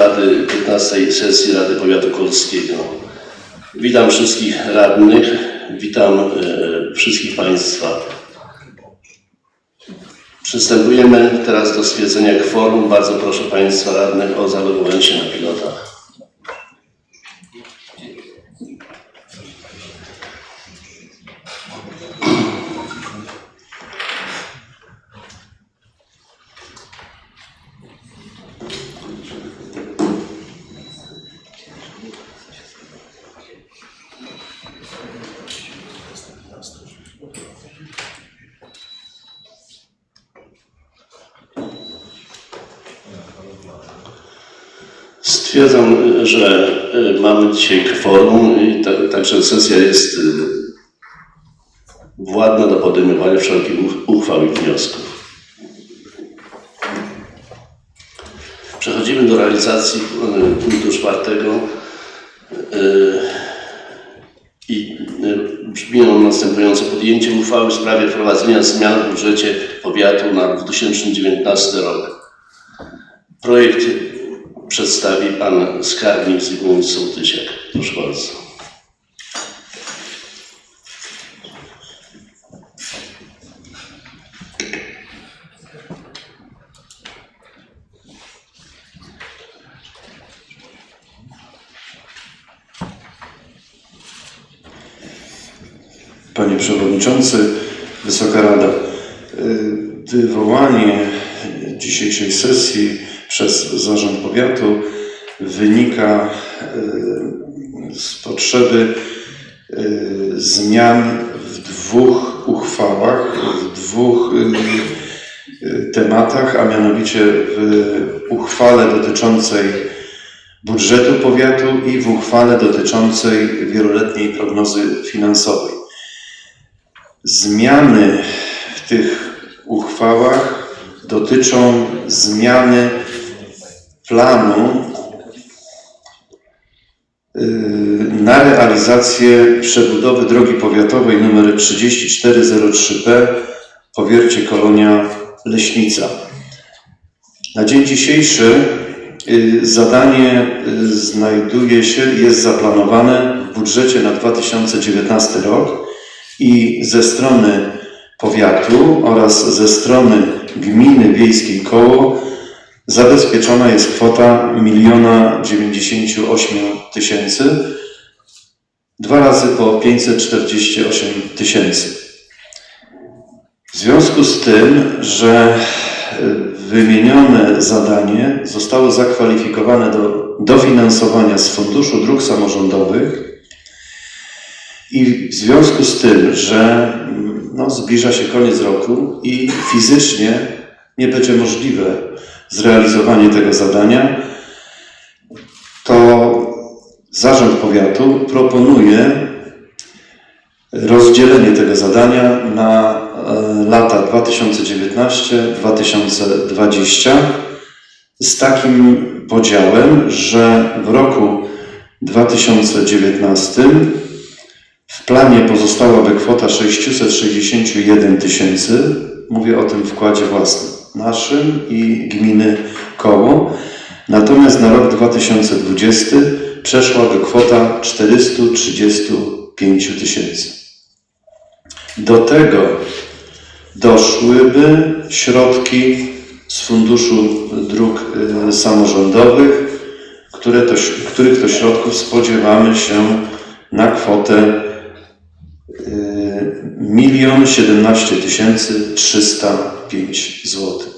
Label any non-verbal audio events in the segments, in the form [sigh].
Rady 15 sesji Rady Powiatu Kolskiego. Witam wszystkich radnych, witam e, wszystkich Państwa. Przystępujemy teraz do stwierdzenia kworum. Bardzo proszę Państwa radnych o zalogowanie się na pilotach. Stwierdzam, że e, mamy dzisiaj kworum i ta, także sesja jest e, władna do podejmowania wszelkich uch- uchwał i wniosków. Przechodzimy do realizacji e, punktu czwartego i brzmi on następująco. Podjęcie uchwały w sprawie wprowadzenia zmian w budżecie powiatu na 2019 rok. Projekt przedstawi pan skarbnik Zygmunt Sołtysiak. Proszę bardzo. Panie Przewodniczący, Wysoka Rada. Y, Wywołanie dzisiejszej sesji przez Zarząd Powiatu wynika y, z potrzeby y, zmian w dwóch uchwałach, w dwóch y, tematach, a mianowicie w uchwale dotyczącej budżetu powiatu i w uchwale dotyczącej wieloletniej prognozy finansowej. Zmiany w tych uchwałach dotyczą zmiany planu yy, na realizację przebudowy drogi powiatowej nr 3403P Powiercie Kolonia Leśnica. Na dzień dzisiejszy y, zadanie y, znajduje się, jest zaplanowane w budżecie na 2019 rok i ze strony powiatu oraz ze strony gminy wiejskiej Koło zabezpieczona jest kwota 1 98 tysięcy, dwa razy po 548 tysięcy. W związku z tym, że y, wymienione zadanie zostało zakwalifikowane do dofinansowania z Funduszu Dróg Samorządowych i w związku z tym, że mm, no, zbliża się koniec roku i fizycznie nie będzie możliwe zrealizowanie tego zadania, to Zarząd Powiatu proponuje rozdzielenie tego zadania na e, lata 2019-2020 z takim podziałem, że w roku 2019 w planie pozostałaby kwota 661 tysięcy. Mówię o tym wkładzie własnym naszym i gminy Koło. Natomiast na rok 2020 przeszłaby kwota 435 tysięcy. Do tego doszłyby środki z Funduszu Dróg y, Samorządowych, które to, których to środków spodziewamy się na kwotę milion siedemnaście tysięcy trzysta pięć złotych.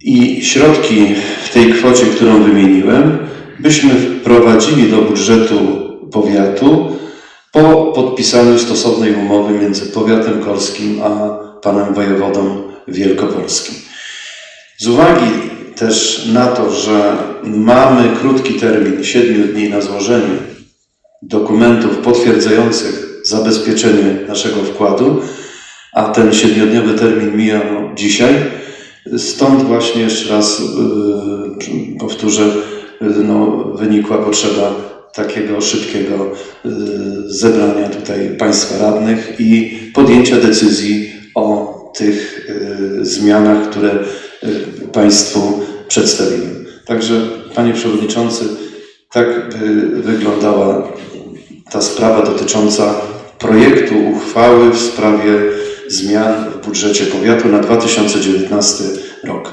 I środki w tej kwocie, którą wymieniłem, byśmy wprowadzili do budżetu powiatu po podpisaniu stosownej umowy między powiatem kolskim a panem wojewodą wielkopolskim. Z uwagi też na to, że mamy krótki termin 7 dni na złożenie dokumentów potwierdzających zabezpieczenie naszego wkładu, a ten siedmiodniowy termin mija no, dzisiaj. Stąd właśnie jeszcze raz yy, powtórzę, yy, no, wynikła potrzeba takiego szybkiego yy, zebrania tutaj Państwa radnych i podjęcia decyzji o tych zmianach, które Państwu przedstawiłem. Także, Panie Przewodniczący, tak wyglądała ta sprawa dotycząca projektu uchwały w sprawie zmian w budżecie powiatu na 2019 rok.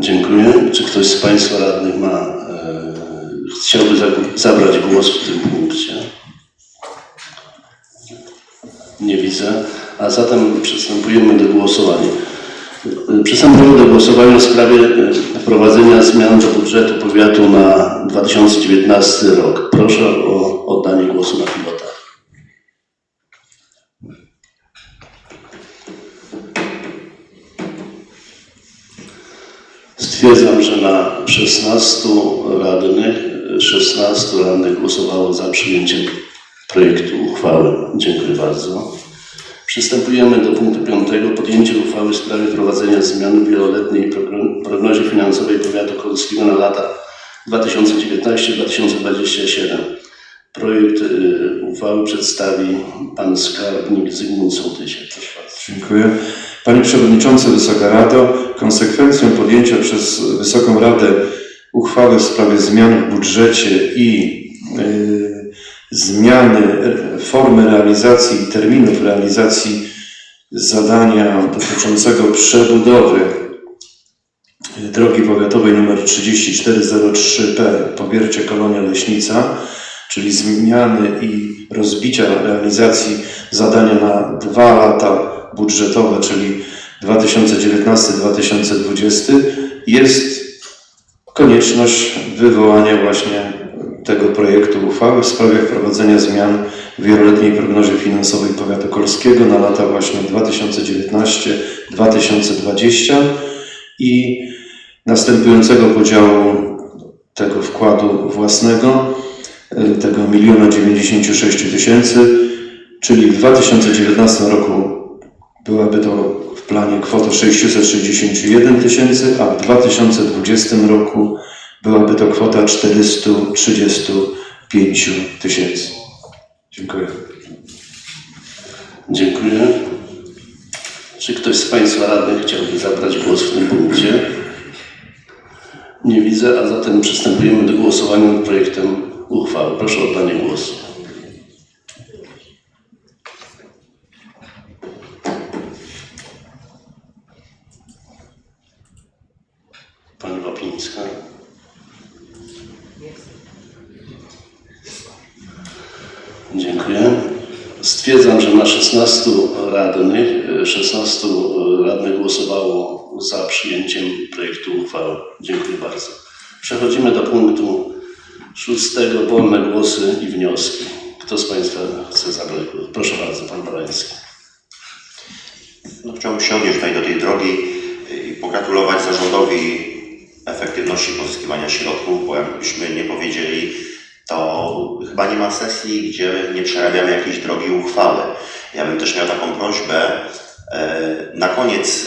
Dziękuję. Czy ktoś z Państwa radnych ma, e, chciałby za- zabrać głos w tym punkcie? Nie widzę. A zatem przystępujemy do głosowania. E, Przystępujemy do głosowania w sprawie e, wprowadzenia zmian do budżetu powiatu na 2019 rok. Proszę o oddanie głosu na pilota. Stwierdzam, że na 16 radnych, 16 radnych głosowało za przyjęciem projektu uchwały. Dziękuję bardzo. Przystępujemy do punktu piątego. Podjęcie uchwały w sprawie wprowadzenia zmian w wieloletniej progno- prognozie finansowej powiatu kolskiego na lata 2019-2027. Projekt y, uchwały przedstawi pan skarbnik Zygmunt Sołtysiak. Proszę bardzo. Dziękuję. Panie Przewodniczący, Wysoka Rado, konsekwencją podjęcia przez Wysoką Radę uchwały w sprawie zmian w budżecie i y, zmiany formy realizacji i terminów realizacji zadania dotyczącego przebudowy y, drogi powiatowej nr 3403P Powiercie Kolonia Leśnica, czyli zmiany i rozbicia realizacji zadania na dwa lata budżetowe, czyli 2019-2020, jest konieczność wywołania właśnie tego projektu uchwały w sprawie wprowadzenia zmian w wieloletniej prognozie finansowej powiatu kolskiego na lata właśnie 2019-2020 i następującego podziału tego wkładu własnego, tego miliona 96 tysięcy, czyli w 2019 roku byłaby to w planie kwota 661 tysięcy, a w 2020 roku byłaby to kwota 435 tysięcy. Dziękuję. Dziękuję. Czy ktoś z Państwa radnych chciałby zabrać głos w tym punkcie? Nie widzę, a zatem przystępujemy do głosowania nad projektem uchwały. Proszę o oddanie głosu. Pani Wapińska. Dziękuję. Stwierdzam, że na 16 radnych, e, 16 radnych głosowało za przyjęciem projektu uchwały. Dziękuję bardzo. Przechodzimy do punktu szóstego. Wolne głosy i wnioski. Kto z Państwa chce zabrać głos? Proszę bardzo, Pan Barański. No, chciałbym się odnieść tutaj do tej drogi i pogratulować zarządowi efektywności pozyskiwania środków, bo jakbyśmy nie powiedzieli, to chyba nie ma sesji, gdzie nie przerabiamy jakiejś drogi uchwały. Ja bym też miał taką prośbę na koniec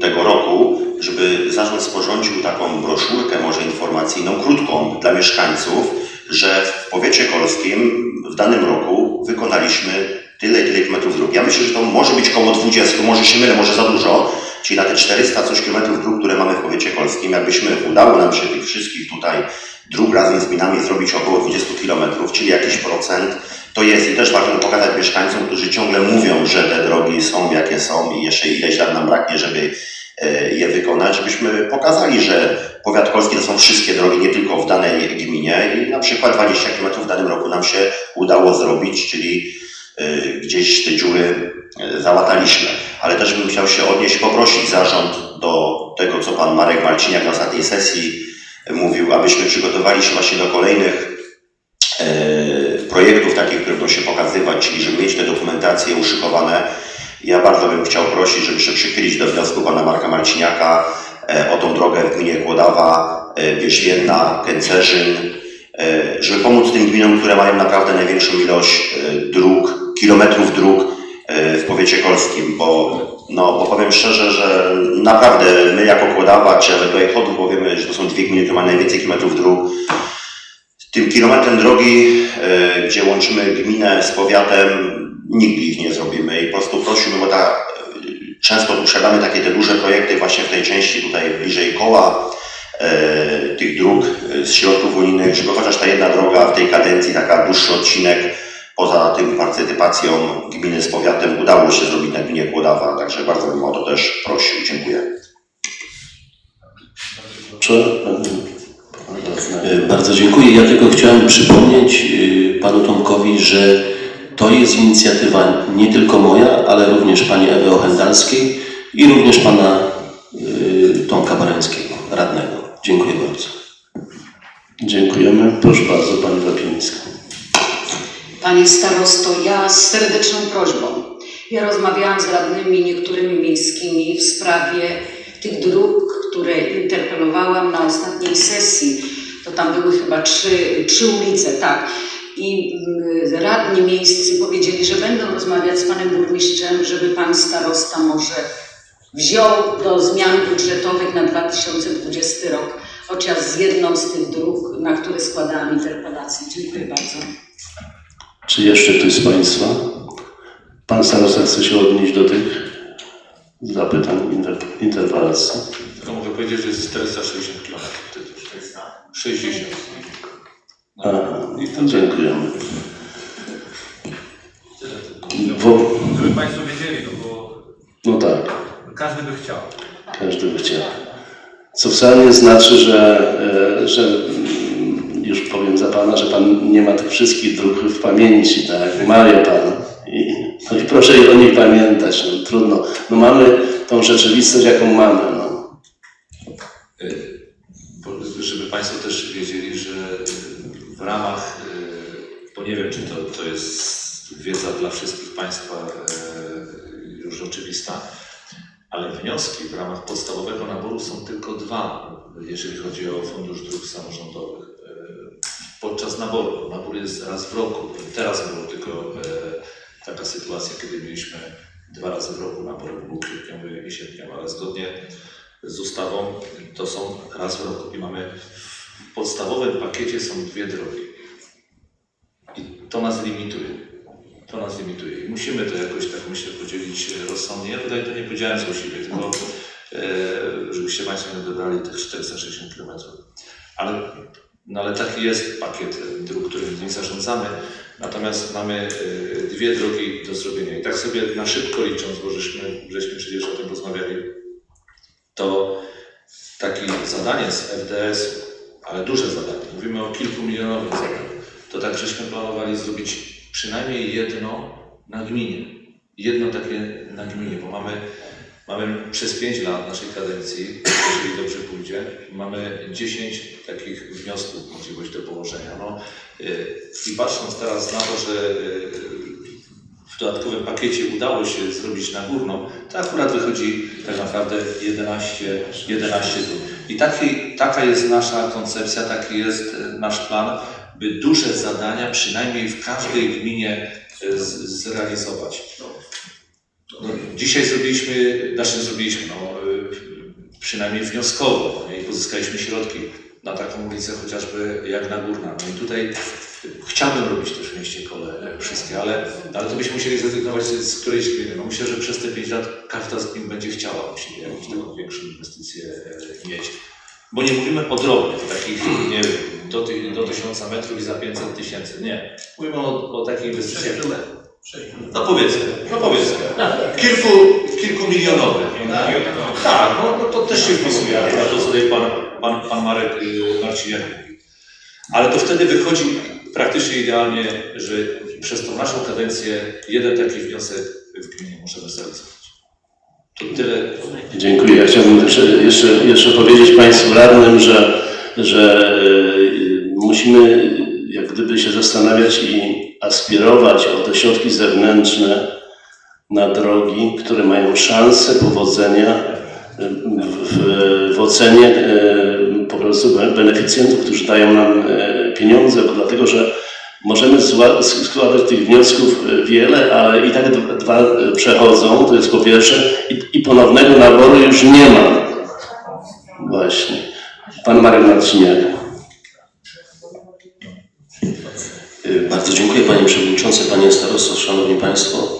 tego roku, żeby zarząd sporządził taką broszurkę, może informacyjną, krótką dla mieszkańców, że w powiecie kolskim w danym roku wykonaliśmy tyle tyle kilometrów dróg. Ja myślę, że to może być koło 20, może się mylę, może za dużo, czyli na te 400 coś kilometrów dróg, które mamy w powiecie kolskim, jakbyśmy udało nam się tych wszystkich tutaj dróg razem z gminami zrobić około 20 kilometrów, czyli jakiś procent, to jest i też ważne pokazać mieszkańcom, którzy ciągle mówią, że te drogi są jakie są i jeszcze ileś lat nam braknie, żeby e, je wykonać, żebyśmy pokazali, że powiat kolski to są wszystkie drogi, nie tylko w danej gminie i na przykład 20 km w danym roku nam się udało zrobić, czyli e, gdzieś te dziury e, załataliśmy. Ale też bym chciał się odnieść, poprosić zarząd do tego, co pan Marek Marciniak na ostatniej sesji mówił, abyśmy przygotowali się właśnie do kolejnych projektów takich, które będą się pokazywać, czyli żeby mieć te dokumentacje uszykowane. Ja bardzo bym chciał prosić, żeby się przychylić do wniosku pana Marka Marciniaka e, o tą drogę w gminie Kłodawa, e, Wierzbiedna, Kęcerzyn, e, żeby pomóc tym gminom, które mają naprawdę największą ilość dróg, kilometrów dróg w powiecie kolskim, bo, no, bo powiem szczerze, że naprawdę my jako Kłodawa, czy tutaj Chodów, bo wiemy, że to są dwie gminy, które mają najwięcej kilometrów dróg, tym kilometrem drogi, e, gdzie łączymy gminę z powiatem, nigdy ich nie zrobimy i po prostu prosiłbym o ta, e, często posiadamy takie te duże projekty właśnie w tej części tutaj bliżej koła, e, tych dróg z środków unijnych, żeby chociaż ta jedna droga w tej kadencji, taka dłuższy odcinek, poza tym partycypacją gminy z powiatem udało się zrobić na gminie Kłodawa, także bardzo bym o to też prosił. Dziękuję. Czy Bardzo dziękuję. Ja tylko chciałem przypomnieć e, panu Tomkowi, że to jest inicjatywa nie tylko moja, ale również pani Ewy Ochendalskiej i również pana e, Tomka Barańskiego, radnego. Dziękuję bardzo. Dziękujemy. Proszę bardzo, pani Wapińska. Panie starosto, ja z serdeczną prośbą. Ja rozmawiałam z radnymi niektórymi miejskimi w sprawie tych dróg, które interpelowałam na ostatniej sesji. To tam były chyba trzy, trzy ulice, tak. I mm, radni miejscy powiedzieli, że będą rozmawiać z panem burmistrzem, żeby pan starosta może wziął do zmian budżetowych na 2020 rok, chociaż z jedną z tych dróg, na które składałam interpelację. Dziękuję bardzo. Czy jeszcze ktoś z Państwa? Pan starosta chce się odnieść do tych zapytań, inter, interpelacji. Tylko mogę powiedzieć, że jest 460 km. 60. A, dziękujemy. Wo, Żeby Państwo wiedzieli, no bo no tak. każdy by chciał. Każdy by chciał. Co wcale nie znaczy, że, e, że mm, już powiem za Pana, że Pan nie ma tych wszystkich dróg w pamięci, tak? Ma je Pan. I, no i proszę o nich pamiętać. No, trudno. No mamy tą rzeczywistość, jaką mamy. No. Żeby Państwo też wiedzieli, że y, w ramach, bo nie wiem, czy to, to jest wiedza dla wszystkich Państwa y, już oczywista, ale wnioski w ramach podstawowego naboru są tylko dwa, jeżeli chodzi o Fundusz Dróg Samorządowych. Podczas naboru, nabór jest raz w roku. Teraz było tylko taka sytuacja, kiedy mieliśmy dwa razy w roku nabór, był kwietniowy i sierpniowy, ale zgodnie z ustawą to są raz w roku i mamy w podstawowym pakiecie są dwie drogi. I to nas limituje. To nas limituje. I musimy to jakoś tak myślę podzielić e, rozsądnie. Ja tutaj to nie powiedziałem złośliwie, tylko e, żebyście Państwo nie odebrali tych 460 km. Ale, no ale taki jest pakiet e, dróg, którym nie zarządzamy. Natomiast mamy dwie drogi do zrobienia. I tak sobie na szybko licząc, bo żeśmy, żeśmy przecież o tym rozmawiali, to takie zadanie z FDS, ale duże zadanie, mówimy o kilkumilionowym zadaniu, to tak żeśmy planowali zrobić przynajmniej jedno na gminie. Jedno takie na gminie, bo mamy, mamy przez 5 lat naszej kadencji, jeżeli dobrze pójdzie, mamy 10 takich wniosków, możliwość do położenia. No, y, I patrząc teraz na to, że y, w dodatkowym pakiecie udało się zrobić na górną, to akurat wychodzi tak naprawdę 11, 11 dni. I taki, taka jest nasza koncepcja, taki jest e, nasz plan, by duże zadania przynajmniej w każdej gminie e, z, zrealizować. No, dzisiaj zrobiliśmy, znaczy zrobiliśmy, no, e, przynajmniej wnioskowo no, i pozyskaliśmy środki na taką ulicę chociażby jak na Górna. No i tutaj chciałbym robić też w mieście kole wszystkie, ale, ale to byśmy musieli zrezygnować z, z którejś gminy. No myślę, że przez te 5 lat każda z gmin będzie chciała musi jakąś taką większą inwestycję e, mieć. Bo nie mówimy o drobnych, takich, nie wiem, do, ty, do 1000 metrów i za 500 tysięcy. Nie. Mówimy o, o takich inwestycjach. No powiedzmy, no powiedzmy. Kilku, kilkumilionowe. Tak, no, no to też się wpisuje na to, co tutaj pan, pan, pan Marek y, Marciniak mówi. Ale to wtedy wychodzi praktycznie idealnie, że przez tą naszą kadencję jeden taki wniosek w gminie możemy zrealizować. To tyle. Dziękuję. Ja chciałbym jeszcze, jeszcze, jeszcze powiedzieć Państwu radnym, że, że y, musimy jak gdyby się zastanawiać i aspirować o te środki zewnętrzne na drogi, które mają szansę powodzenia y, w, w ocenie y, po prostu be- beneficjentów, którzy dają nam pieniądze, bo dlatego, że możemy składać tych wniosków y, wiele, ale i tak dwa, y, przechodzą, to jest po pierwsze, i, i ponownego naboru już nie ma. Właśnie. Pan Marek Marciniak. Y, Bardzo dziękuję Panie Przewodniczący, Panie Starosto, Szanowni Państwo.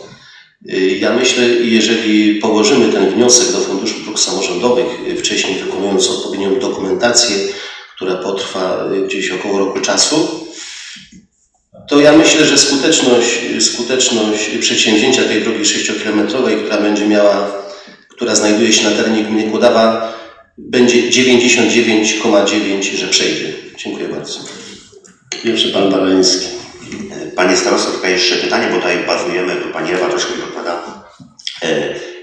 Ja myślę, jeżeli położymy ten wniosek do Funduszu Dróg Samorządowych, wcześniej wykonując odpowiednią dokumentację, która potrwa gdzieś około roku czasu, to ja myślę, że skuteczność, skuteczność przedsięwzięcia tej drogi 6-kilometrowej, która będzie miała, która znajduje się na terenie gminy Kłodawa, będzie 99,9, że przejdzie. Dziękuję bardzo. Jeszcze pan Barański. Panie starosto, tylko jeszcze pytanie, bo tutaj bazujemy, Pani Ewa troszkę mi odpowiada,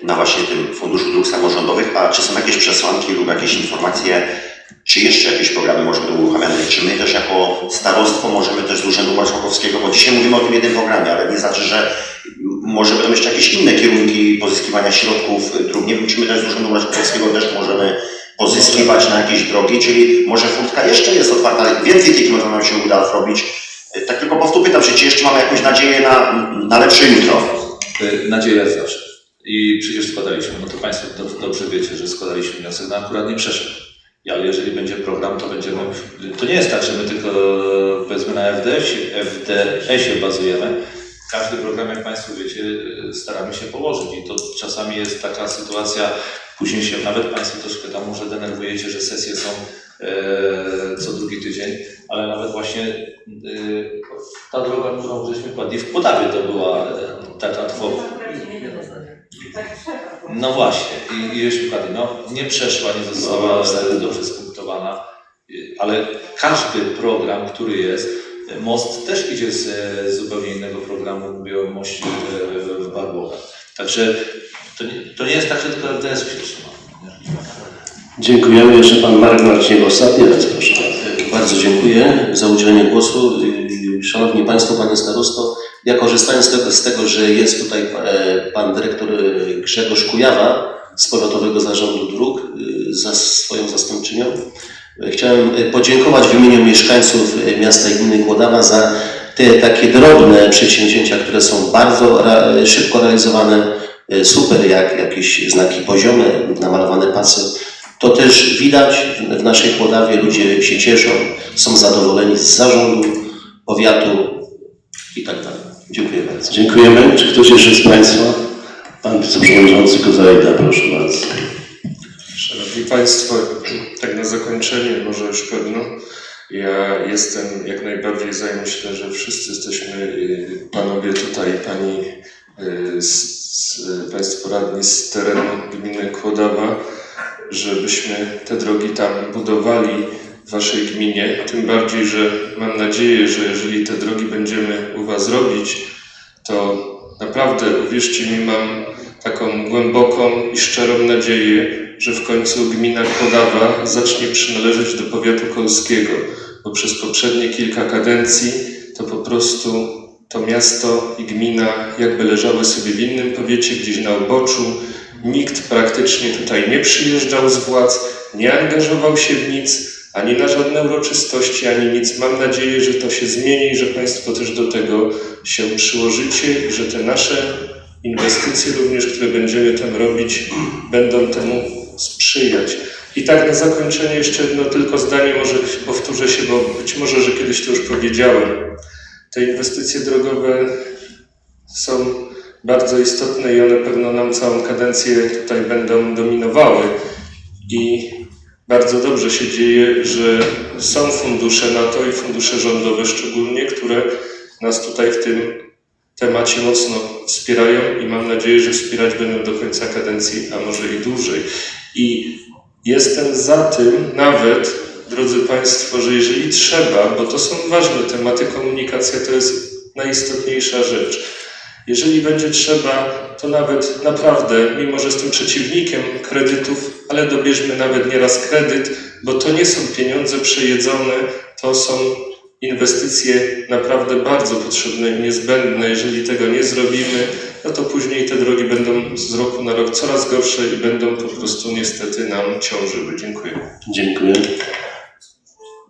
na właśnie tym Funduszu Dróg Samorządowych, a czy są jakieś przesłanki lub jakieś informacje, czy jeszcze jakieś programy może będą uruchamiane, czy my też jako starostwo możemy też z Urzędu Marszałkowskiego, bo dzisiaj mówimy o tym jednym programie, ale nie znaczy, że może będą jeszcze jakieś inne kierunki pozyskiwania środków dróg. Nie wiem, czy my też z Urzędu Marszałkowskiego też możemy pozyskiwać na jakieś drogi, czyli może furtka jeszcze jest otwarta, więcej tych kilometrów nam się uda zrobić. Tak tylko po prostu pytam się, czy jeszcze mamy jakąś nadzieję na, na lepsze jutro? Y, Nadzieja zawsze. I przecież składaliśmy, no to Państwo dobrze, dobrze wiecie, że składaliśmy wniosek, no akurat nie przeszedł. Ale jeżeli będzie program, to będziemy. To nie jest tak, że my tylko powiedzmy na FDS-ie, FDS-ie bazujemy. Każdy program, jak Państwo wiecie, staramy się położyć i to czasami jest taka sytuacja, później się nawet Państwo troszkę tam może denerwujecie, że sesje są e, co drugi tydzień, ale nawet właśnie e, ta droga, którą żeśmy kładli w Podawie, to była e, taka twoja. No właśnie, i, i żeśmy kładli, no nie przeszła, nie została e, dobrze spunktowana, e, ale każdy program, który jest, most też idzie z e, zupełnie innego programu, mówię o moście e, w Barbowach. Także to nie, to nie jest tak, że tylko LDS się trzyma. Dziękujemy. Jeszcze pan Marek Marciniak, ostatni raz proszę bardzo. Dziękuję za udzielenie głosu. Szanowni Państwo, Panie Starosto, ja korzystając z tego, z tego że jest tutaj e, Pan Dyrektor Grzegorz Kujawa z Powiatowego Zarządu Dróg e, za swoją zastępczynią, e, chciałem e, podziękować w imieniu mieszkańców miasta i gminy Kłodawa za te takie drobne przedsięwzięcia, które są bardzo szybko realizowane, super jak jakieś znaki poziome, namalowane pasy. To też widać w- naszej Kłodawie, ludzie się cieszą, są zadowoleni z zarządu, powiatu i tak. Dziękuję bardzo. Dziękujemy. Czy ktoś jeszcze z Państwa? Pan Wiceprzewodniczący Kozajda, proszę bardzo. Szanowni Państwo, tak na zakończenie może już pewno. Ja jestem jak najbardziej za myślę, że wszyscy jesteśmy, y, panowie tutaj, pani, y, z, z, Państwo radni z terenu gminy Kłodawa, żebyśmy te drogi tam budowali w Waszej gminie. Tym bardziej, że mam nadzieję, że jeżeli te drogi będziemy u Was robić, to naprawdę, uwierzcie mi, mam taką głęboką i szczerą nadzieję, że w końcu gmina Kodawa zacznie przynależeć do powiatu kolskiego, bo przez poprzednie kilka kadencji to po prostu to miasto i gmina jakby leżały sobie w innym powiecie, gdzieś na uboczu. Nikt praktycznie tutaj nie przyjeżdżał z władz, nie angażował się w nic, ani na żadne uroczystości, ani nic. Mam nadzieję, że to się zmieni i że Państwo też do tego się przyłożycie i że te nasze inwestycje również, które będziemy tam robić, będą temu sprzyjać. I tak na zakończenie jeszcze jedno tylko zdanie, może powtórzę się, bo być może, że kiedyś to już powiedziałem. Te inwestycje drogowe są bardzo istotne i one pewno nam całą kadencję tutaj będą dominowały. I bardzo dobrze się dzieje, że są fundusze na to i fundusze rządowe szczególnie, które nas tutaj w tym temacie mocno wspierają i mam nadzieję, że wspierać będą do końca kadencji, a może i dłużej. I jestem za tym nawet, drodzy Państwo, że jeżeli trzeba, bo to są ważne tematy, komunikacja to jest najistotniejsza rzecz. Jeżeli będzie trzeba, to nawet naprawdę, mimo że jestem przeciwnikiem kredytów, ale dobierzmy nawet nieraz kredyt, bo to nie są pieniądze przejedzone, to są inwestycje naprawdę bardzo potrzebne i niezbędne. Jeżeli tego nie zrobimy, no to później te drogi będą z roku na rok coraz gorsze i będą po prostu niestety nam ciążyły. Dziękuję. Dziękuję.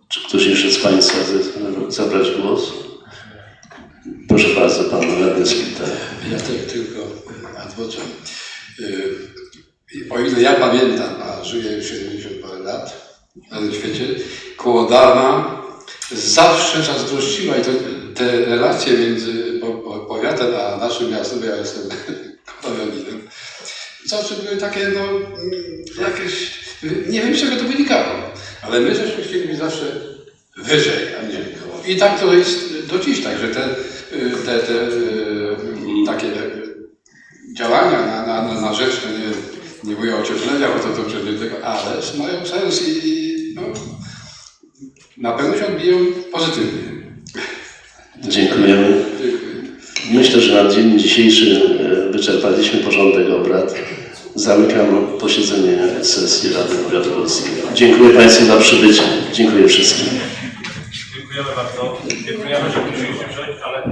Czy ktoś jeszcze z Państwa chce zabrać głos? Proszę bardzo, Pan Radny Spital. Ja tak tylko adwokat. O ile ja pamiętam, a żyję już 70 parę lat na tym świecie, Kołodawa zawsze zazdrościła i to, te relacje między po, po, powiatem a naszym miastem, ja jestem [laughs] Orioninem. Zawsze były takie, no, mm, jakieś, nie wiem z czego to wynikało, ale my żeśmy chcieli być zawsze wyżej, a nie. I tak to jest do dziś, tak, że te, y, te, te y, takie działania na, na, na, rzecz, to nie, nie mówię ocieplenia, bo to dobrze nie tego, ale mają sens i, i no, na pewno się odbiją pozytywnie. Dziękujemy. Myślę, że na dzień dzisiejszy e, wyczerpaliśmy porządek obrad. Zamykam posiedzenie sesji Rady Powiatu Polskiego. Dziękuję Państwu za przybycie. Dziękuję wszystkim. Dziękujemy bardzo. Dziękujemy, że przyjęliście, ale